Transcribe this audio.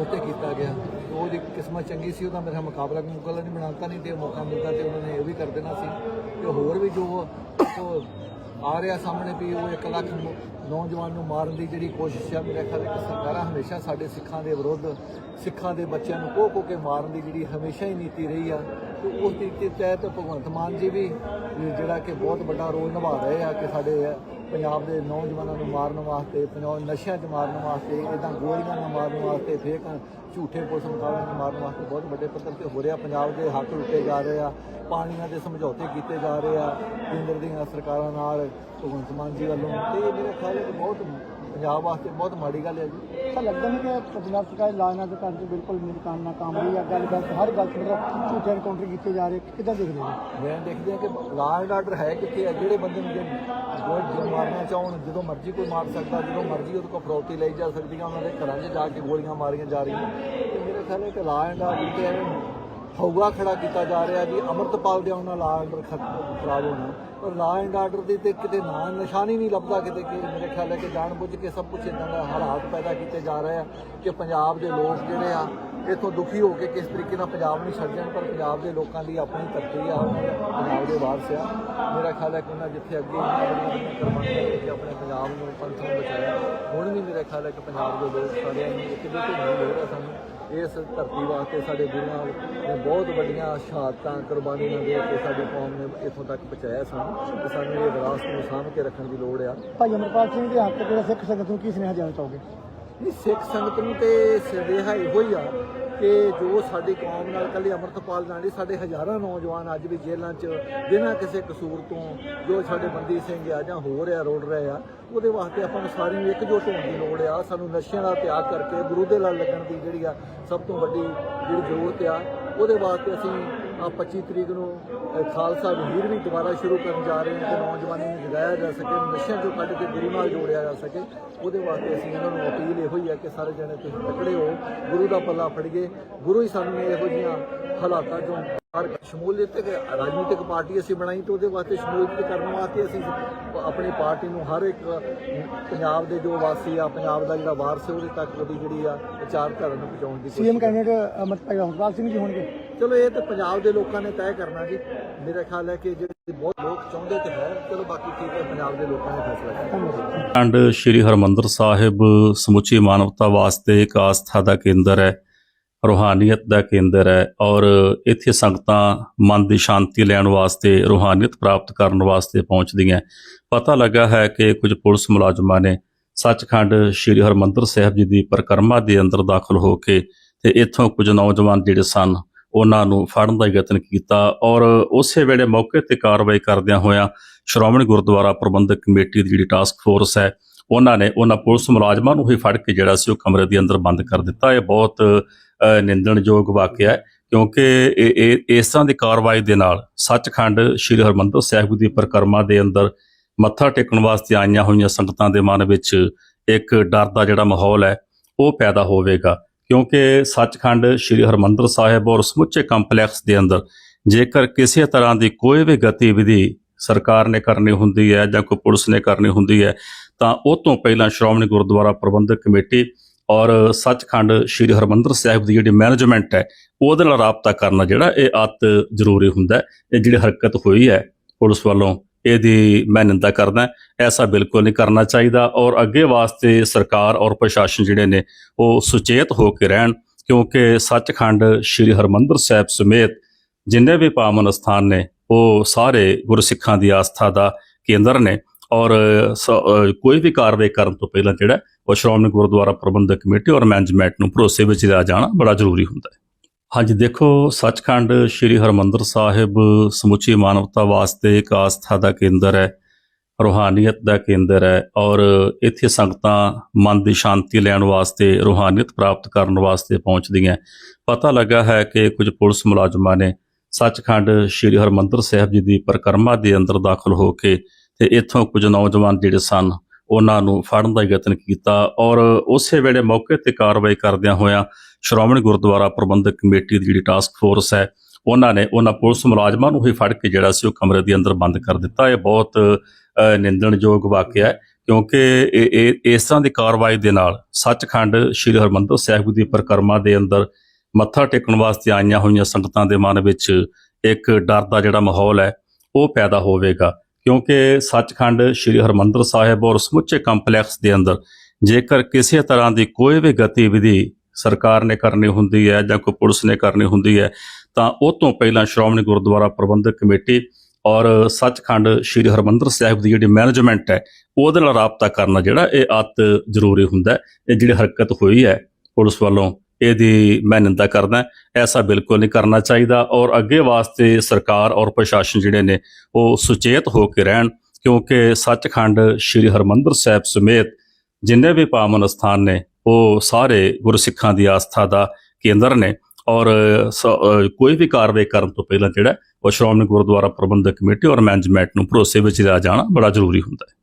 ਉੱਤੇ ਕੀਤਾ ਗਿਆ। ਤੇ ਉਹਦੀ ਕਿਸਮਤ ਚੰਗੀ ਸੀ ਉਹਦਾ ਮੇਰਾ ਮੁਕਾਬਲਾ ਮੁਕਾਬਲਾ ਨਹੀਂ ਬਣਾਤਾ, ਨਹੀਂ ਤੇ ਮੌਕਾ ਮਿਲਦਾ ਤੇ ਉਹਨਾਂ ਨੇ ਇਹ ਵੀ ਕਰ ਦੇਣਾ ਸੀ। ਤੇ ਹੋਰ ਵੀ ਜੋ ਆ ਰਿਹਾ ਸਾਹਮਣੇ ਵੀ ਉਹ 1 ਲੱਖ ਨੌਜਵਾਨ ਨੂੰ ਮਾਰਨ ਦੀ ਜਿਹੜੀ ਕੋਸ਼ਿਸ਼ ਆ, ਮੇਰੇ ਖਿਆਲ ਹੈ ਕਿ ਸਰਕਾਰਾਂ ਹਮੇਸ਼ਾ ਸਾਡੇ ਸਿੱਖਾਂ ਦੇ ਵਿਰੁੱਧ, ਸਿੱਖਾਂ ਦੇ ਬੱਚਿਆਂ ਨੂੰ ਕੋਹ ਕੋਹ ਕੇ ਮਾਰਨ ਦੀ ਜਿਹੜੀ ਹਮੇਸ਼ਾ ਹੀ ਨੀਤੀ ਰਹੀ ਆ ਉਸ ਨੀਤੀ ਤਹਿਤ ਭਗਵੰਤ ਮਾਨ ਜੀ ਵੀ ਜਿਹੜਾ ਕਿ ਬਹੁਤ ਵੱਡਾ ਰੋਲ ਨਿਭਾ ਰਹੇ ਆ ਕਿ ਸਾਡੇ ਪੰਜਾਬ ਦੇ ਨੌਜਵਾਨਾਂ ਨੂੰ ਮਾਰਨ ਵਾਸਤੇ, ਪੰਜਾਬ ਨਸ਼ਿਆਂ 'ਚ ਮਾਰਨ ਵਾਸਤੇ ਇਦਾਂ ਗੋਲੀਆਂ ਨਾਲ ਮਾਰਨ ਵਾਸਤੇ ਫੇਕ ਝੂਠੇ ਪੁਲਿਸ ਮੁਕਾਬਲੇ ਨਾਲ ਮਾਰਨ ਵਾਸਤੇ ਬਹੁਤ ਵੱਡੇ ਪੱਧਰ ਤੇ ਹੋ ਰਿਹਾ। ਪੰਜਾਬ ਦੇ ਹੱਕ ਲੁੱਟੇ ਜਾ ਰਹੇ ਆ, ਪਾਣੀਆਂ ਦੇ ਸਮਝੌਤੇ ਕੀਤੇ ਜਾ ਰਹੇ ਆ, ਕੇਂਦਰ ਦੀਆਂ ਸਰਕਾਰਾਂ ਨਾਲ ਭਗਵੰਤ ਮਾਨ ਜੀ ਵੱਲੋਂ। ਤੇ ਇਹ ਮੇਰੇ ਖਿਆਲ ਹੈ ਬਹੁਤ ਪੰਜਾਬ ਵਾਸਤੇ ਬਹੁਤ ਮਾੜੀ ਗੱਲ ਹੈ ਜੀ। ਤਾਂ ਲੱਗਦਾ ਨਹੀਂ ਕਿ ਪੰਜਾਬ ਸਰਕਾਰ ਲਾਅ ਨਾਲ ਕਰਨ ਬਿਲਕੁਲ ਨਾਕਾਮ ਨਾਕਾਮ ਰਹੀ ਹੈ ਗੱਲ ਗੱਲ ਹਰ ਗੱਲ ਮਤਲਬ ਝੂਠੇ ਐਨਕਾਊਂਟਰ ਕੀਤੇ ਜਾ ਰਹੇ ਕਿੱਦਾਂ ਦੇਖਦੇ ਹੋ? ਮੈਂ ਦੇਖਦੇ ਆ ਕਿ ਐਂਡ ਆਰਡਰ ਹੈ ਕਿੱਥੇ ਹੈ ਜਿਹੜੇ ਬੰਦੇ ਨੂੰ ਕੋਈ ਮਾਰਨਾ ਚਾਹਣ ਜਦੋਂ ਮਰਜ਼ੀ ਕੋਈ ਮਾਰ ਸਕਦਾ ਜਦੋਂ ਮਰਜ਼ੀ ਉਹਦੇ ਕੋਲ ਫਰੌਤੀ ਲਈ ਜਾ ਸਕਦੀ ਹੈ ਉਹਨਾਂ ਦੇ ਘਰਾਂ 'ਚ ਜਾ ਕੇ ਗੋਲੀਆਂ ਮਾਰੀਆਂ ਜਾ ਰਹੀਆਂ। ਮੇਰੇ ਖਿਆਲ ਹੈ ਕਿ ਲਾਅ ਐਂਡ ਆਰਡਰ ਤੇ ਐਵੇਂ ਹੌਗਾ ਖੜਾ ਕੀਤਾ ਜਾ ਰਿਹਾ ਜੀ ਅਮਰਤਪਾਲ ਦੇ ਆਉਣ ਨਾਲ ਲਾਅ ਖਰਾਬ ਹੋਣਾ। ਪਰ ਲਾ ਐਂਡ ਆਰਡਰ ਦੀ ਤੇ ਕਿਤੇ ਨਾ ਨਿਸ਼ਾਨੀ ਨਹੀਂ ਲੱਭਦਾ ਕਿਤੇ ਕਿ ਮੇਰੇ ਖਿਆਲ ਹੈ ਕਿ ਜਾਣ ਬੁੱਝ ਕੇ ਸਭ ਕੁਝ ਇਦਾਂ ਦਾ ਹਾਲਾਤ ਪੈਦਾ ਕੀਤੇ ਜਾ ਰਹੇ ਆ ਕਿ ਪੰਜਾਬ ਦੇ ਲੋਕ ਜਿਹੜੇ ਆ ਇਥੋਂ ਦੁਖੀ ਹੋ ਕੇ ਕਿਸ ਤਰੀਕੇ ਨਾਲ ਪੰਜਾਬ ਨੂੰ ਛੱਡ ਜਾਣ, ਪਰ ਪੰਜਾਬ ਦੇ ਲੋਕਾਂ ਲਈ ਆਪਣੀ ਧਰਤੀ ਆ ਪੰਜਾਬ ਦੇ ਵਾਰਸ ਆ। ਮੇਰਾ ਖਿਆਲ ਹੈ ਕਿ ਉਹਨਾਂ ਜਿੱਥੇ ਅੱਗੇ ਆਪਣੇ ਪੰਜਾਬ ਨੂੰ ਪੰਥ ਨੂੰ ਬਚਾਇਆ, ਹੁਣ ਵੀ ਮੇਰਾ ਖਿਆਲ ਹੈ ਕਿ ਪੰਜਾਬ ਦੇ ਲੋਕ ਸਾਰਿਆਂ ਨੂੰ ਇੱਕ ਦੂਜੇ ਨੂੰ ਲੋੜ ਹੈ ਸਾਨੂੰ। ਇਸ ਧਰਤੀ ਵਾਸਤੇ ਸਾਡੇ ਗੁਰੂਆਂ ਨੇ ਬਹੁਤ ਵੱਡੀਆਂ ਸ਼ਹਾਦਤਾਂ, ਕੁਰਬਾਨੀਆਂ ਦੇ ਕੇ ਸਾਡੀ ਕੌਮ ਨੇ ਇੱਥੋਂ ਤੱਕ ਪਹੁੰਚਾਇਆ ਸਾਨੂੰ। ਤੇ ਸਾਨੂੰ ਇਹ ਵਿਰਾਸਤ ਨੂੰ ਸਾਂਭ ਕੇ ਰੱਖਣ ਦੀ ਲੋੜ ਆ। ਭਾਈ ਅਮਰਪਾਲ ਸਿੰਘ ਦੇ ਹੱਕ 'ਚ ਸਿੱਖ ਸੰਗਤ ਨੂੰ ਕੀ ਸੁਨੇਹਾ ਦੇਣਾ ਚਾਹੋਗੇ? ਨਹੀਂ, ਸਿੱਖ ਸੰਗਤ ਨੂੰ ਤੇ ਸੰਦੇਹਾ ਇਹੋ ਹੀ ਆ ਕਿ ਜੋ ਸਾਡੀ ਕੌਮ ਨਾਲ ਕੱਲੀ ਅੰਮ੍ਰਿਤਪਾਲ ਨਾਲ ਨਹੀਂ, ਸਾਡੇ ਹਜ਼ਾਰਾਂ ਨੌਜਵਾਨ ਅੱਜ ਵੀ ਜੇਲ੍ਹਾਂ 'ਚ, ਬਿਨਾਂ ਕਿਸੇ ਕਸੂਰ ਤੋਂ ਜੋ ਸਾਡੇ ਬੰਦੀ ਸਿੰਘ ਆ ਜਾਂ ਹੋਰ ਆ, ਰੋੜ ਰਹੇ ਆ, ਉਹਦੇ ਵਾਸਤੇ ਆਪਾਂ ਨੂੰ ਸਾਰਿਆਂ ਨੂੰ ਇਕਜੁੱਟ ਹੋਣ ਦੀ ਲੋੜ ਆ। ਸਾਨੂੰ ਨਸ਼ਿਆਂ ਦਾ ਤਿਆਗ ਕਰਕੇ ਗੁਰੂ ਦੇ ਨਾਲ ਲੱਗਣ ਦੀ ਜਿਹੜੀ ਆ ਸਭ ਤੋਂ ਵੱਡੀ ਜਿਹੜੀ ਜ਼ਰੂਰਤ ਆ, ਉਹਦੇ ਵਾਸਤੇ ਅਸੀਂ ਆ 25 ਤਰੀਕ ਨੂੰ ਖਾਲਸਾ ਵਹੀਰ ਵੀ ਦੁਬਾਰਾ ਸ਼ੁਰੂ ਕਰਨ ਜਾ ਰਹੇ ਹਾਂ ਕਿ ਨੌਜਵਾਨੀ ਨੂੰ ਜਗਾਇਆ ਜਾ ਸਕੇ ਨਸ਼ਿਆਂ ਚੋਂ ਕੱਢ ਕੇ ਗੁਰੂ ਨਾਲ ਜੋੜਿਆ ਜਾ ਸਕੇ। ਉਹਦੇ ਵਾਸਤੇ ਅਸੀਂ ਇਹਨਾਂ ਨੂੰ ਅਪੀਲ ਇਹੋ ਹੀ ਹੈ ਕਿ ਸਾਰੇ ਜਣੇ ਤੁਸੀਂ ਤਕੜੇ ਹੋ ਗੁਰੂ ਦਾ ਪੱਲਾ ਫੜੀਏ ਗੁਰੂ ਹੀ ਸਾਨੂੰ ਇਹੋ ਜਿਹੀਆਂ ਹਾਲਾਤਾਂ ਚੋਂ ਬਾਹਰ ਸ਼ਮੂਲੀਅਤ ਤੇ ਰਾਜਨੀਤਿਕ ਪਾਰਟੀ ਅਸੀਂ ਬਣਾਈ ਤੇ ਉਹਦੇ ਵਾਸਤੇ ਸ਼ਮੂਲੀਅਤ ਕਰਨ ਵਾਸਤੇ ਅਸੀਂ ਆਪਣੀ ਪਾਰਟੀ ਨੂੰ ਹਰ ਇੱਕ ਪੰਜਾਬ ਦੇ ਜੋ ਵਾਸੀ ਆ ਪੰਜਾਬ ਦਾ ਜਿਹੜਾ ਵਾਰਸ ਹੈ ਉਹਦੇ ਤੱਕ ਉਹਦੀ ਜਿਹੜੀ ਆ ਵਿਚਾਰਧਾਰਾ ਨੂੰ ਪਹੁੰਚਾਉਣ ਦੀ ਸੀਐਮ ਕੋਸ਼ਿਸ਼ ਕੈਂਡੀਡੇਟ ਅਮਰਪਾਲ ਅਮਰਪਾਲ ਸਿੰਘ ਜੀ ਹੋਣਗੇ। ਚਲੋ ਇਹ ਤਾਂ ਪੰਜਾਬ ਦੇ ਲੋਕਾਂ ਨੇ ਤੈਅ ਕਰਨਾ ਜੀ। ਮੇਰਾ ਖਿਆਲ ਹੈ ਕਿ ਜਿਹੜੇ ਬਹੁਤ ਲੋਕ ਚਾਹੁੰਦੇ ਤੇ ਹੈ, ਚਲੋ ਬਾਕੀ ਠੀਕ ਹੈ, ਪੰਜਾਬ ਦੇ ਲੋਕਾਂ ਨੇ ਫੈਸਲਾ ਕਰਨਾ ਧੰਨਵਾਦ ਖੰਡ ਸ੍ਰੀ ਹਰਮੰਦਰ ਸਾਹਿਬ ਸਮੁੱਚੀ ਮਾਨਵਤਾ ਵਾਸਤੇ ਇੱਕ ਆਸਥਾ ਦਾ ਕੇਂਦਰ ਹੈ, ਰੂਹਾਨੀਅਤ ਦਾ ਕੇਂਦਰ ਹੈ ਔਰ ਇੱਥੇ ਸੰਗਤਾਂ ਮਨ ਦੀ ਸ਼ਾਂਤੀ ਲੈਣ ਵਾਸਤੇ, ਰੂਹਾਨੀਅਤ ਪ੍ਰਾਪਤ ਕਰਨ ਵਾਸਤੇ ਪਹੁੰਚਦੀਆਂ ਪਤਾ ਲੱਗਾ ਹੈ ਕਿ ਕੁਝ ਪੁਲਿਸ ਮੁਲਾਜ਼ਮਾਂ ਨੇ ਸੱਚਖੰਡ ਸ੍ਰੀ ਹਰਮੰਦਰ ਸਾਹਿਬ ਜੀ ਦੀ ਪਰਿਕਰਮਾ ਦੇ ਅੰਦਰ ਦਾਖਲ ਹੋ ਕੇ ਤੇ ਇੱਥੋਂ ਕੁਝ ਨੌਜਵਾਨ ਜਿਹੜੇ ਸਨ ਉਹਨਾਂ ਨੂੰ ਫੜਨ ਦਾ ਯਤਨ ਕੀਤਾ ਔਰ ਉਸੇ ਵੇਲੇ ਮੌਕੇ ਤੇ ਕਾਰਵਾਈ ਕਰਦਿਆਂ ਹੋਇਆਂ ਸ਼੍ਰੋਮਣੀ ਗੁਰਦੁਆਰਾ ਪ੍ਰਬੰਧਕ ਕਮੇਟੀ ਦੀ ਜਿਹੜੀ ਟਾਸਕ ਫੋਰਸ ਹੈ, ਉਹਨਾਂ ਨੇ ਉਹਨਾਂ ਪੁਲਿਸ ਮੁਲਾਜ਼ਮਾਂ ਨੂੰ ਹੀ ਫੜ ਕੇ ਜਿਹੜਾ ਸੀ ਉਹ ਕਮਰੇ ਦੇ ਅੰਦਰ ਬੰਦ ਕਰ ਦਿੱਤਾ। ਇਹ ਬਹੁਤ ਨਿੰਦਣਯੋਗ ਵਾਕਿਆ ਹੈ ਕਿਉਂਕਿ ਇਹ, ਇਹ- ਇਸ ਤਰ੍ਹਾਂ ਦੀ ਕਾਰਵਾਈ ਦੇ ਨਾਲ ਸੱਚਖੰਡ ਸ੍ਰੀ ਹਰਮੰਦਰ ਸਾਹਿਬ ਦੀ ਪਰਿਕਰਮਾ ਦੇ ਅੰਦਰ ਮੱਥਾ ਟੇਕਣ ਵਾਸਤੇ ਆਈਆਂ ਹੋਈਆਂ ਸੰਗਤਾਂ ਦੇ ਮਨ ਵਿੱਚ ਇੱਕ ਡਰ ਦਾ ਜਿਹੜਾ ਮਾਹੌਲ ਹੈ, ਉਹ ਪੈਦਾ ਹੋਵੇਗਾ। ਕਿਉਂਕਿ ਸੱਚਖੰਡ ਸ੍ਰੀ ਹਰਮੰਦਰ ਸਾਹਿਬ ਔਰ ਸਮੁੱਚੇ ਕੰਪਲੈਕਸ ਦੇ ਅੰਦਰ ਜੇਕਰ ਕਿਸੇ ਤਰ੍ਹਾਂ ਦੀ ਕੋਈ ਵੀ ਗਤੀਵਿਧੀ ਸਰਕਾਰ ਨੇ ਕਰਨੀ ਹੁੰਦੀ ਹੈ ਜਾਂ ਕੋਈ ਪੁਲਿਸ ਨੇ ਕਰਨੀ ਹੁੰਦੀ ਹੈ, ਤਾਂ ਉਹ ਤੋਂ ਪਹਿਲਾਂ ਸ਼੍ਰੋਮਣੀ ਗੁਰਦੁਆਰਾ ਪ੍ਰਬੰਧਕ ਕਮੇਟੀ ਔਰ ਸੱਚਖੰਡ ਸ੍ਰੀ ਹਰਮੰਦਰ ਸਾਹਿਬ ਦੀ ਜਿਹੜੀ ਮੈਨੇਜਮੈਂਟ ਹੈ, ਉਹਦੇ ਨਾਲ ਰਾਬਤਾ ਕਰਨਾ ਜਿਹੜਾ ਇਹ ਅਤ ਜ਼ਰੂਰੀ ਹੁੰਦਾ ਹੈ, ਇਹ ਜਿਹੜੀ ਹਰਕਤ ਹੋਈ ਹੈ ਪੁਲਿਸ ਵੱਲੋਂ ਇਹਦੀ ਮੈਂ ਨਿੰਦਾ ਕਰਦਾ, ਐਸਾ ਬਿਲਕੁਲ ਨਹੀਂ ਕਰਨਾ ਚਾਹੀਦਾ ਔਰ ਅੱਗੇ ਵਾਸਤੇ ਸਰਕਾਰ ਔਰ ਪ੍ਰਸ਼ਾਸਨ ਜਿਹੜੇ ਨੇ ਉਹ ਸੁਚੇਤ ਹੋ ਕੇ ਰਹਿਣ, ਕਿਉਂਕਿ ਸੱਚਖੰਡ ਸ੍ਰੀ ਹਰਮੰਦਰ ਸਾਹਿਬ ਸਮੇਤ ਜਿੰਨੇ ਵੀ ਪਾਵਨ ਸਥਾਨ ਨੇ, ਉਹ ਸਾਰੇ ਗੁਰਸਿੱਖਾਂ ਦੀ ਆਸਥਾ ਦਾ ਕੇਂਦਰ ਨੇ ਔਰ ਸ- ਕੋਈ ਵੀ ਕਾਰਵਾਈ ਕਰਨ ਤੋਂ ਪਹਿਲਾਂ ਜਿਹੜਾ ਉਹ ਸ਼੍ਰੋਮਣੀ ਗੁਰਦੁਆਰਾ ਪ੍ਰਬੰਧਕ ਕਮੇਟੀ ਔਰ ਮੈਨੇਜਮੈਂਟ ਨੂੰ ਭਰੋਸੇ ਵਿੱਚ ਲਿਆ ਜਾਣਾ ਬੜਾ ਜ਼ਰੂਰੀ ਹੁੰਦਾ ਹੈ। ਹਾਂਜੀ, ਦੇਖੋ, ਸੱਚਖੰਡ ਸ੍ਰੀ ਹਰਮੰਦਰ ਸਾਹਿਬ ਸਮੁੱਚੀ ਮਾਨਵਤਾ ਵਾਸਤੇ ਇੱਕ ਆਸਥਾ ਦਾ ਕੇਂਦਰ ਹੈ, ਰੂਹਾਨੀਅਤ ਦਾ ਕੇਂਦਰ ਹੈ ਔਰ ਇੱਥੇ ਸੰਗਤਾਂ ਮਨ ਦੀ ਸ਼ਾਂਤੀ ਲੈਣ ਵਾਸਤੇ, ਰੂਹਾਨੀਅਤ ਪ੍ਰਾਪਤ ਕਰਨ ਵਾਸਤੇ ਪਹੁੰਚਦੀਆਂ। ਪਤਾ ਲੱਗਾ ਹੈ ਕਿ ਕੁਝ ਪੁਲਿਸ ਮੁਲਾਜ਼ਮਾਂ ਨੇ ਸੱਚਖੰਡ ਸ੍ਰੀ ਹਰਮੰਦਰ ਸਾਹਿਬ ਜੀ ਦੀ ਪਰਿਕਰਮਾ ਦੇ ਅੰਦਰ ਦਾਖਲ ਹੋ ਕੇ ਤੇ ਇੱਥੋਂ ਕੁਝ ਨੌਜਵਾਨ ਜਿਹੜੇ ਸਨ, ਉਹਨਾਂ ਨੂੰ ਫੜਨ ਦਾ ਯਤਨ ਕੀਤਾ ਔਰ ਉਸੇ ਵੇਲੇ ਮੌਕੇ ਤੇ ਕਾਰਵਾਈ ਕਰਦਿਆਂ ਹੋਇਆਂ ਸ਼੍ਰੋਮਣੀ ਗੁਰਦੁਆਰਾ ਪ੍ਰਬੰਧਕ ਕਮੇਟੀ ਦੀ ਜਿਹੜੀ ਟਾਸਕ ਫੋਰਸ ਹੈ, ਉਹਨਾਂ ਨੇ ਉਹਨਾਂ ਪੁਲਿਸ ਮੁਲਾਜ਼ਮਾਂ ਨੂੰ ਹੀ ਫੜ ਕੇ ਜਿਹੜਾ ਸੀ ਉਹ ਕਮਰੇ ਦੇ ਅੰਦਰ ਬੰਦ ਕਰ ਦਿੱਤਾ। ਇਹ ਬਹੁਤ ਨਿੰਦਣਯੋਗ ਵਾਕਿਆ ਹੈ, ਕਿਉਂਕਿ ਇਹ ਇਹ, ਇਸ ਤਰ੍ਹਾਂ ਦੀ ਕਾਰਵਾਈ ਦੇ ਨਾਲ ਸੱਚਖੰਡ ਸ੍ਰੀ ਹਰਮੰਦਰ ਸਾਹਿਬ ਦੀ ਪਰਿਕਰਮਾ ਦੇ ਅੰਦਰ ਮੱਥਾ ਟੇਕਣ ਵਾਸਤੇ ਆਈਆਂ ਹੋਈਆਂ ਸੰਗਤਾਂ ਦੇ ਮਨ ਵਿੱਚ ਇੱਕ ਡਰ ਦਾ ਜਿਹੜਾ ਮਾਹੌਲ ਹੈ, ਉਹ ਪੈਦਾ ਹੋਵੇਗਾ। ਕਿਉਂਕਿ ਸੱਚਖੰਡ ਸ੍ਰੀ ਹਰਮੰਦਰ ਸਾਹਿਬ ਔਰ ਸਮੁੱਚੇ ਕੰਪਲੈਕਸ ਦੇ ਅੰਦਰ ਜੇਕਰ ਕਿਸੇ ਤਰ੍ਹਾਂ ਦੀ ਕੋਈ ਵੀ ਗਤੀਵਿਧੀ ਸਰਕਾਰ ਨੇ ਕਰਨੀ ਹੁੰਦੀ ਹੈ ਜਾਂ ਕੋਈ ਪੁਲਿਸ ਨੇ ਕਰਨੀ ਹੁੰਦੀ ਹੈ, ਤਾਂ ਉਹ ਤੋਂ ਪਹਿਲਾਂ ਸ਼੍ਰੋਮਣੀ ਗੁਰਦੁਆਰਾ ਪ੍ਰਬੰਧਕ ਕਮੇਟੀ ਔਰ ਸੱਚਖੰਡ ਸ੍ਰੀ ਹਰਮੰਦਰ ਸਾਹਿਬ ਦੀ ਜਿਹੜੀ ਮੈਨੇਜਮੈਂਟ ਹੈ, ਉਹਦੇ ਨਾਲ ਰਾਬਤਾ ਕਰਨਾ ਜਿਹੜਾ ਇਹ ਅਤ ਜ਼ਰੂਰੀ ਹੁੰਦਾ ਇਹ ਜਿਹੜੀ ਹਰਕਤ ਹੋਈ ਹੈ ਪੁਲਿਸ ਵੱਲੋਂ, ਇਹਦੀ ਮੈਂ ਨਿੰਦਾ ਕਰਦਾ, ਐਸਾ ਬਿਲਕੁਲ ਨਹੀਂ ਕਰਨਾ ਚਾਹੀਦਾ ਔਰ ਅੱਗੇ ਵਾਸਤੇ ਸਰਕਾਰ ਔਰ ਪ੍ਰਸ਼ਾਸਨ ਜਿਹੜੇ ਨੇ, ਉਹ ਸੁਚੇਤ ਹੋ ਕੇ ਰਹਿਣ, ਕਿਉਂਕਿ ਸੱਚਖੰਡ ਸ੍ਰੀ ਹਰਮੰਦਰ ਸਾਹਿਬ ਸਮੇਤ ਜਿੰਨੇ ਵੀ ਪਾਵਨ ਸਥਾਨ ਨੇ ਉਹ ਸਾਰੇ ਗੁਰਸਿੱਖਾਂ ਦੀ ਆਸਥਾ ਦਾ ਕੇਂਦਰ ਨੇ ਔਰ, ਸ- ਕੋਈ ਵੀ ਕਾਰਵਾਈ ਕਰਨ ਤੋਂ ਪਹਿਲਾਂ ਜਿਹੜਾ ਉਹ ਸ਼੍ਰੋਮਣੀ ਗੁਰਦੁਆਰਾ ਪ੍ਰਬੰਧਕ ਕਮੇਟੀ ਔਰ ਮੈਨੇਜਮੈਂਟ ਨੂੰ ਭਰੋਸੇ ਵਿੱਚ ਲਿਆ ਜਾਣਾ ਬੜਾ ਜ਼ਰੂਰੀ ਹੁੰਦਾ ਹੈ।